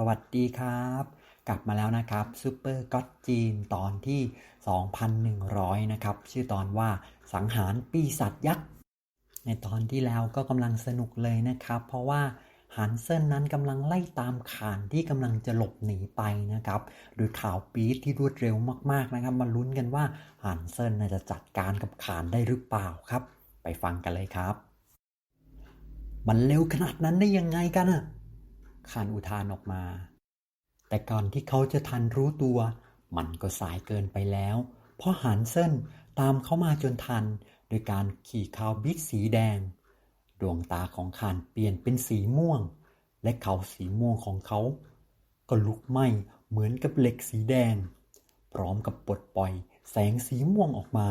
สวัสดีครับ กลับมาแล้วนะครับซูเปอร์ก็อตจีนตอนที่ 2,100 นะครับ ชื่อตอนว่าสังหารปีศาจยักษ์ในตอนที่แล้วก็กำลังสนุกเลยนะครับ เพราะว่าฮันเซินนั้นกำลังไล่ตามขานที่กำลังจะหลบหนีไปนะครับโดยข่าวปี๊ดที่รวดเร็วมากๆนะครับ มาลุ้นกันว่าฮันเซนน่าจะจัดการกับขานได้หรือเปล่าครับ ไปฟังกันเลยครับ มันเร็วขนาดนั้นได้ยังไงกันอะ ขานอุทานออกมา แต่ก่อนที่เขาจะทันรู้ตัว มันก็สายเกินไปแล้ว เพราะหันเส้นตามเขามาจนทัน โดยการขี่คาวบิ๊กสีแดง ดวงตาของขานเปลี่ยนเป็นสีม่วง และเขาสีม่วงของเขา ก็ลุกไหม้เหมือนกับเหล็กสีแดง พร้อมกับปลดปล่อยแสงสีม่วงออกมา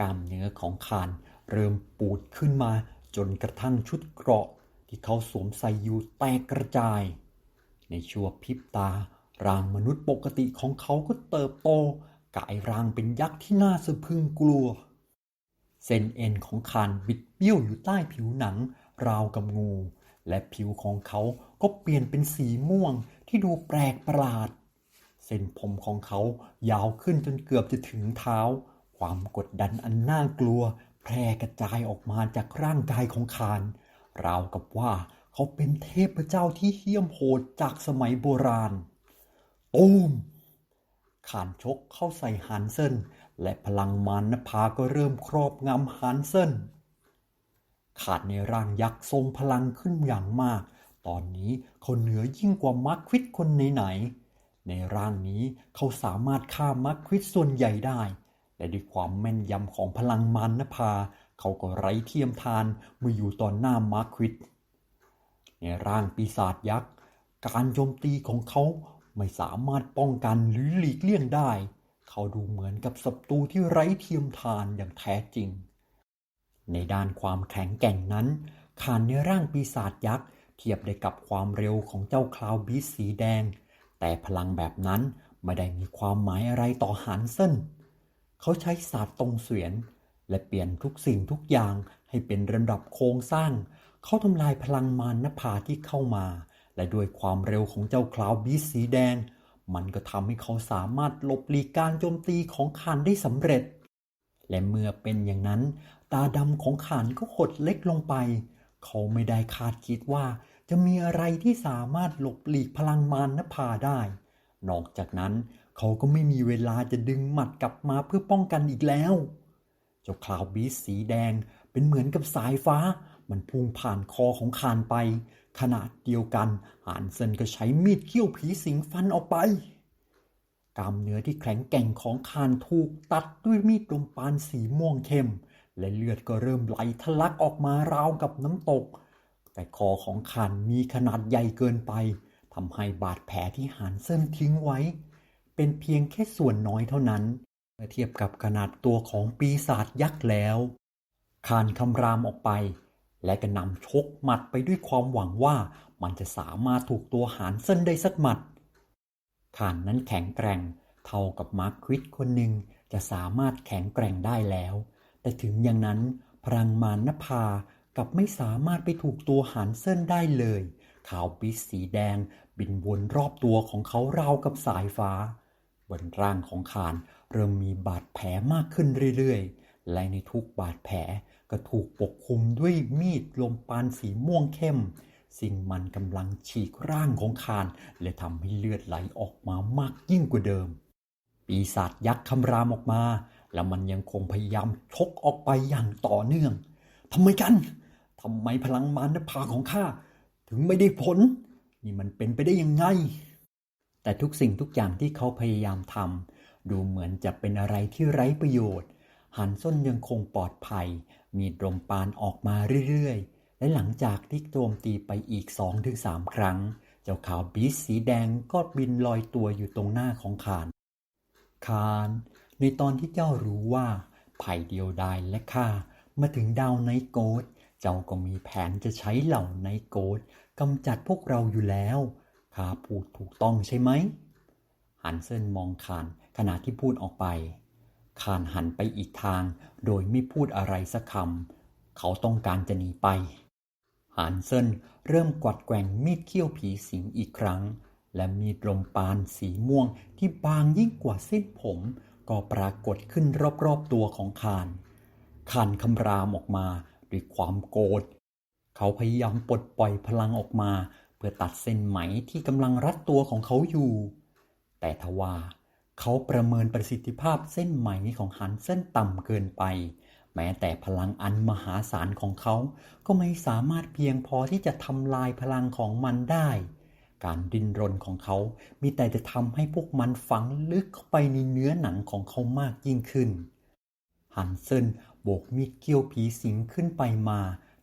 กล้ามเนื้อของคานเริ่มปูดขึ้นมาจนกระทั่งชุดเกราะ ที่เขาสวมใส่อยู่แตกกระจาย ในชั่วพริบตา ร่างมนุษย์ปกติของเขาก็เติบโตกลายร่างเป็นยักษ์ที่น่าสะพึงกลัว เส้นเอ็นของคานบิดเบี้ยวอยู่ใต้ผิวหนัง ราวกับงู และผิวของเขาก็เปลี่ยนเป็นสีม่วงที่ดูแปลกประหลาด เส้นผมของเขายาวขึ้นจนเกือบจะถึงเท้า ความกดดันอันน่ากลัว แพร่กระจายออกมาจากร่างกายของคาน ราวกับว่าเขาเป็นเทพเจ้าที่เหี้ยมโหดจากสมัยโบราณตูมขานชกเข้าใส่ฮันเซนและพลังมารนภาก็เริ่มครอบงำฮันเซนขาดในร่างยักษ์ทรงพลังขึ้นอย่างมาก ตอนนี้เขาเหนือยิ่งกว่ามาร์ควิดคนไหนๆในร่างนี้เขาสามารถฆ่ามาร์ควิดส่วนใหญ่ได้ และด้วยความแม่นยำของพลังมารนภา เขาก็ไร้เทียมทานเมื่ออยู่ต่อหน้ามาร์ควิดในร่างปีศาจยักษ์ การโจมตีของเขาไม่สามารถป้องกันหรือหลีกเลี่ยงได้ เขาดูเหมือนกับศัตรูที่ไร้เทียมทานอย่างแท้จริง ในด้านความแข็งแกร่งนั้นขานในร่างปีศาจยักษ์เทียบได้กับความเร็วของเจ้าคลาวบีสสีแดง แต่พลังแบบนั้นไม่ได้มีความหมายอะไรต่อฮันเซนเขาใช้ศาสตร์ตรงเสวียน และเปลี่ยนทุกสิ่งทุกอย่างให้เป็นระดับโครงสร้าง เขาทำลายพลังมารนภาที่เข้ามา และด้วยความเร็วของเจ้าคลาวบีสสีแดง มันก็ทำให้เขาสามารถหลบหลีกการโจมตีของขานได้สำเร็จ และเมื่อเป็นอย่างนั้น ตาดำของขานก็หดเล็กลงไป เขาไม่ได้คาดคิดว่าจะมีอะไรที่สามารถหลบหลีกพลังมารนภาได้ นอกจากนั้น เขาก็ไม่มีเวลาจะดึงหมัดกลับมาเพื่อป้องกันอีกแล้ว เจ้าคลาวบีสสีแดงเป็นเหมือนกับสายฟ้า มันพุ่งผ่านคอของคานไปขณะเดียวกันหานเซนก็ใช้มีดเขี้ยวผีสิงฟันออกไปกล้ามเนื้อที่แข็งแกร่งของคานถูกตัดด้วยมีดลมปานสีม่วงเข้ม และเลือดก็เริ่มไหลทะลักออกมาราวกับน้ำตก แต่คอของคานมีขนาดใหญ่เกินไปทำให้บาดแผลที่หานเซินทิ้งไว้ เป็นเพียงแค่ส่วนน้อยเท่านั้น เมื่อเทียบกับขนาดตัวของปีศาจยักษ์แล้ว คานคำรามออกไป และก็นำชกหมัดไปด้วยความหวังว่ามันจะสามารถถูกตัวหานเส้นได้สักหมัดคานนั้นแข็งแกร่ง เท่ากับมาร์คควิดคนหนึ่งจะสามารถแข็งแกร่งได้แล้ว แต่ถึงอย่างนั้น พลังมานภากับไม่สามารถไปถูกตัวหานเส้นได้เลย ขาวปิดสีแดงบินวนรอบตัวของเขาราวกับสายฟ้า บนร่างของคานเริ่มมีบาดแผลมากขึ้นเรื่อยๆ และในทุกบาดแผลก็ถูกปกคลุมด้วยมีดลมปานสีม่วงเข้ม สิ่งมันกำลังฉีกร่างของคานและทำให้เลือดไหลออกมามากยิ่งกว่าเดิม ปีศาจยักษ์คำรามออกมา แล้วมันยังคงพยายามชกออกไปอย่างต่อเนื่องทำไมกันทำไมพลังมารนภาของข้าถึงไม่ได้ผล นี่มันเป็นไปได้ยังไง แต่ทุกสิ่งทุกอย่างที่เขาพยายามทำดูเหมือนจะเป็นอะไรที่ไร้ประโยชน์ หันส้นยังคงปลอดภัย มีดลมปานออกมาเรื่อยๆ และหลังจากที่โจมตีไปอีก 2-3 ครั้ง เจ้าขาวบีสสีแดงก็บินลอยตัวอยู่ตรงหน้าของคานคาน ในตอนที่เจ้ารู้ว่าไผ่เดียวดายและข้ามาถึงดาวไนโกดเจ้าก็มีแผนจะใช้เหล่าไนโกดกำจัดพวกเราอยู่แล้ว ข้าพูดถูกต้องใช่ไหมหันเซินมองคานขณะที่พูดออกไป คานหันไปอีกทาง โดยไม่พูดอะไรสักคำ เขาต้องการจะหนีไปหานเซินเริ่มกวัดแกว่งมีดเขี้ยวผีสิงอีกครั้ง และมีดลมปานสีม่วงที่บางยิ่งกว่าเส้นผม ก็ปรากฏขึ้นรอบๆตัวของคาน คานคำรามออกมาด้วยความโกรธ เขาพยายามปลดปล่อยพลังออกมา พื่อตัดเส้นไหมที่กำลังรัดตัวของเขาอยู่ แต่ทว่าเขาประเมินประสิทธิภาพเส้นไหมของฮันเส้นต่ำเกินไป แม้แต่พลังอันมหาศาลของเขา ก็ไม่สามารถเพียงพอที่จะทำลายพลังของมันได้ การดิ้นรนของเขา มีแต่จะทำให้พวกมันฝังลึกเข้าไปในเนื้อหนังของเขามากยิ่งขึ้น ฮันเซนโบกมีดเกี้ยวผีสิงขึ้นไปมา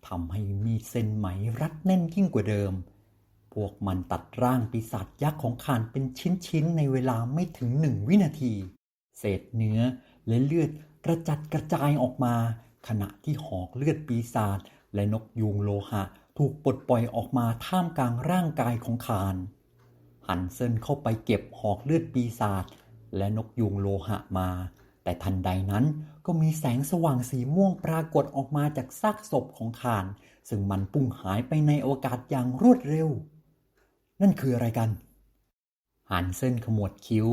ทำให้มีเส้นไหมรัดแน่นยิ่งกว่าเดิม พวกมันตัดร่างปีศาจยักษ์ของขานเป็นชิ้นๆ ในเวลาไม่ถึงหนึ่งวินาที เศษเนื้อและเลือดกระจัดกระจายออกมา ขณะที่หอกเลือดปีศาจและนกยูงโลหะถูกปลดปล่อยออกมาท่ามกลางร่างกายของขานฮันเซินเข้าไปเก็บหอกเลือดปีศาจและนกยูงโลหะมา แต่ทันใดนั้นก็มีแสงสว่างสีม่วงปรากฏออกมาจากซากศพของขาน ซึ่งมันพุ่งหายไปในอวกาศอย่างรวดเร็ว นั่นคืออะไรกันหานเซินขมวดคิ้ว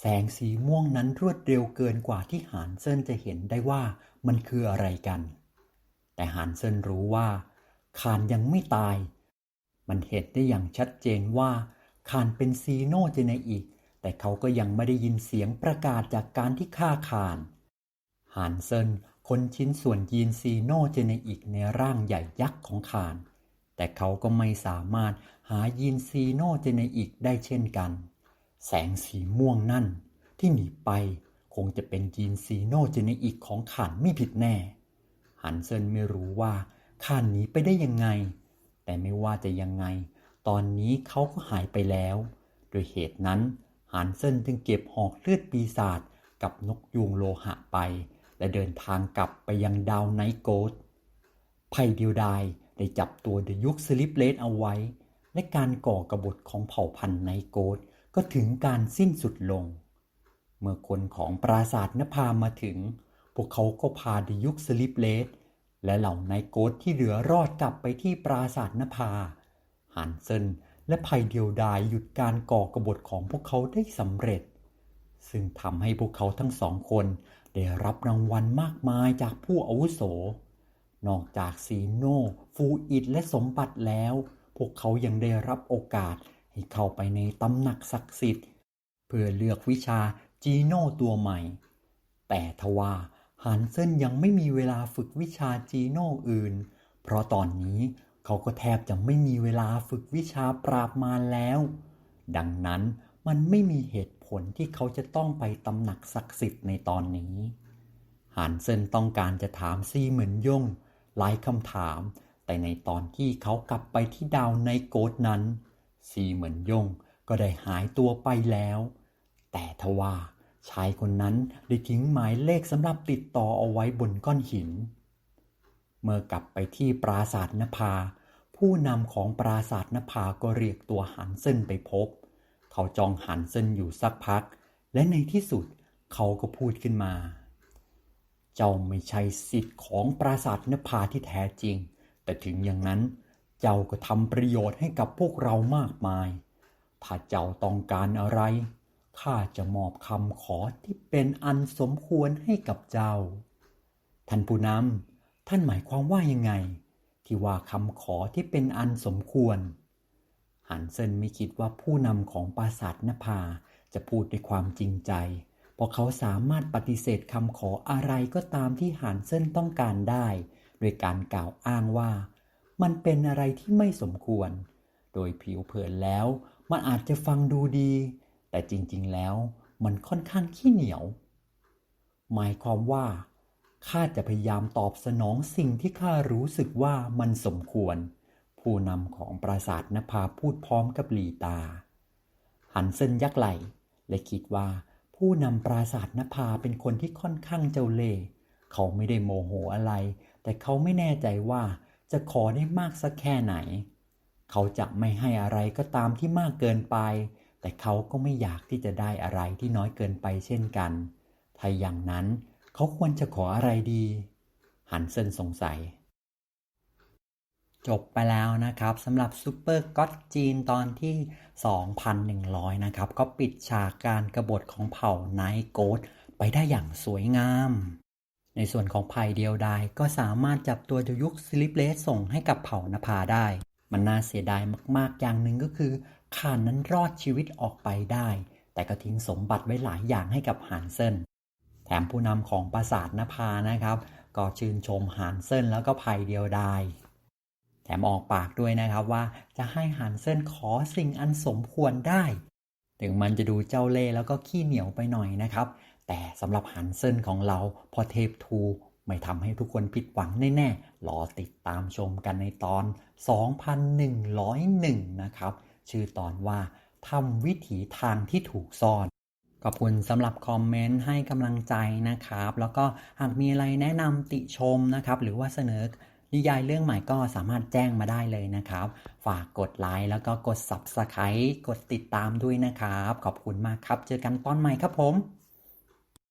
แสงสีม่วงนั้นรวดเร็วเกินกว่าที่หานเซินจะเห็นได้ว่ามันคืออะไรกัน แต่หานเซินรู้ว่าคานยังไม่ตาย มันเห็นได้อย่างชัดเจนว่าคานเป็นซีโนเจเนอิกแต่เขาก็ยังไม่ได้ยินเสียงประกาศจากการที่ฆ่าคานหานเซินค้นชิ้นส่วนยีนซีโนเจเนอิกในร่างใหญ่ยักษ์ของคาน แต่เขาก็ไม่สามารถหายีนซีโนเจเนอิกได้เช่นกัน แสงสีม่วงนั่นที่หนีไปคงจะเป็นยีนซีโนเจเนอิกของขานไม่ผิดแน่ฮันเซินไม่รู้ว่าขานหนีไปได้ยังไง แต่ไม่ว่าจะยังไง ตอนนี้เขาก็หายไปแล้ว โดยเหตุนั้นฮันเซินจึงเก็บหอกเลือดปีศาจกับนกยูงโลหะไป และเดินทางกลับไปยังดาวไนโกดไพเดียวดาย ได้จับตัวเดยุกสลิปเลสเอาไว้ และการก่อกรบฏของเผ่าพันธุ์ไนโกดก็ถึงการสิ้นสุดลง เมื่อคนของปราสาทนภามาถึง พวกเขาก็พาเดยุกสลิปเลสและเหล่าไนท์โกดที่เหลือรอดกลับไปที่ปราสาทนภาฮันเซนและไพเดียวดายหยุดการก่อกบฏของพวกเขาได้สำเร็จ ซึ่งทำให้พวกเขาทั้งสองคนได้รับรางวัลมากมายจากผู้อาวุโส นอกจากซีโนฟูอิดและสมบัติแล้ว พวกเขายังได้รับโอกาสให้เข้าไปในตำหนักศักดิ์สิทธิ์ เพื่อเลือกวิชาจีโน่ตัวใหม่ แต่ทว่าฮันเซนยังไม่มีเวลาฝึกวิชาจีโน่อื่น เพราะตอนนี้เขาก็แทบจะไม่มีเวลาฝึกวิชาปราบมารแล้ว ดังนั้นมันไม่มีเหตุผลที่เขาจะต้องไปตำหนักศักดิ์สิทธิ์ในตอนนี้ฮันเซนต้องการจะถามซีเหมือนย่ง หลายคำถาม แต่ในตอนที่เขากลับไปที่ดาวในโกดนั้น ซีเหมือนยงก็ได้หายตัวไปแล้ว แต่ทว่าชายคนนั้นได้ทิ้งหมายเลขสำหรับติดต่อเอาไว้บนก้อนหิน เมื่อกลับไปที่ปราสาทนภา ผู้นำของปราสาทนภาก็เรียกตัวหันเส้นไปพบ เขาจองหันเส้นอยู่สักพัก และในที่สุดเขาก็พูดขึ้นมา เจ้าไม่ใช่สิทธิ์ของปราสาทนภาที่แท้จริง แต่ถึงอย่างนั้น เจ้าก็ทำประโยชน์ให้กับพวกเรามากมาย ถ้าเจ้าต้องการอะไร ข้าจะมอบคำขอที่เป็นอันสมควรให้กับเจ้า ท่านผู้นำท่านหมายความว่ายังไง ที่ว่าคำขอที่เป็นอันสมควร หันเซนไม่คิดว่าผู้นำของปราสาทนภาจะพูดด้วยความจริงใจ ราะเขาสามารถปฏิเสธคำขออะไรก็ตามที่หันเซนต้องการได้ โดยการกล่าวอ้างว่า มันเป็นอะไรที่ไม่สมควร โดยผิวเผินแล้ว มันอาจจะฟังดูดี แต่จริงๆแล้ว มันค่อนข้างขี้เหนียว หมายความว่าข้าจะพยายามตอบสนองสิ่งที่ข้ารู้สึกว่ามันสมควร ผู้นำของปราสาทนภาพูดพร้อมกับหลีตา หันเส้นยักไหลและคิดว่า ผู้นำปราสาทนภาเป็นคนที่ค่อนข้างเจ้าเล่ห์เขาไม่ได้โมโหอะไร แต่เขาไม่แน่ใจว่าจะขอได้มากสักแค่ไหน เขาจะไม่ให้อะไรก็ตามที่มากเกินไป แต่เขาก็ไม่อยากที่จะได้อะไรที่น้อยเกินไปเช่นกันถ้าอย่างนั้นเขาควรจะขออะไรดี หันเซนสงสัย จบไปแล้วนะครับสำหรับซูเปอร์ก็อตจีนตอนที่ 2,100 นะครับ ก็ปิดฉากการกรบฏของเผ่าไนท์โกดไปได้อย่างสวยงาม ในส่วนของไผ่เดียวดายก็สามารถจับตัวยุกสลิปเลสส่งให้กับเผ่านภาได้ มันน่าเสียดายมากๆอย่างหนึ่งก็คือข่านนั้นรอดชีวิตออกไปได้ แต่ก็ทิ้งสมบัติไว้หลายอย่างให้กับหานเซินแถมผู้นำของปราสาทนภานะครับ ก็ชื่นชมหานเซินแล้วก็ไผ่เดียวดาย แถมออกปากด้วยนะครับว่าจะให้หานเซนขอสิ่งอันสมควรได้ ถึงมันจะดูเจ้าเล่แล้วก็ขี้เหนียวไปหน่อยนะครับ แต่สำหรับฮันเซนของเราพอเทปทูไม่ทำให้ทุกคนผิดหวังแน่ๆ รอติดตามชมกันในตอน 2101 นะครับ ชื่อตอนว่าทำวิถีทางที่ถูกซ่อน ขอบคุณสำหรับคอมเมนต์ให้กำลังใจนะครับ แล้วก็หากมีอะไรแนะนำติชมนะครับ หรือว่าเสนอ นิยายเรื่องใหม่ก็สามารถแจ้งมาได้เลยนะครับ ฝากกดไลค์แล้วก็กด Subscribe กดติดตามด้วยนะครับ ขอบคุณมากครับ เจอกันตอนใหม่ครับผม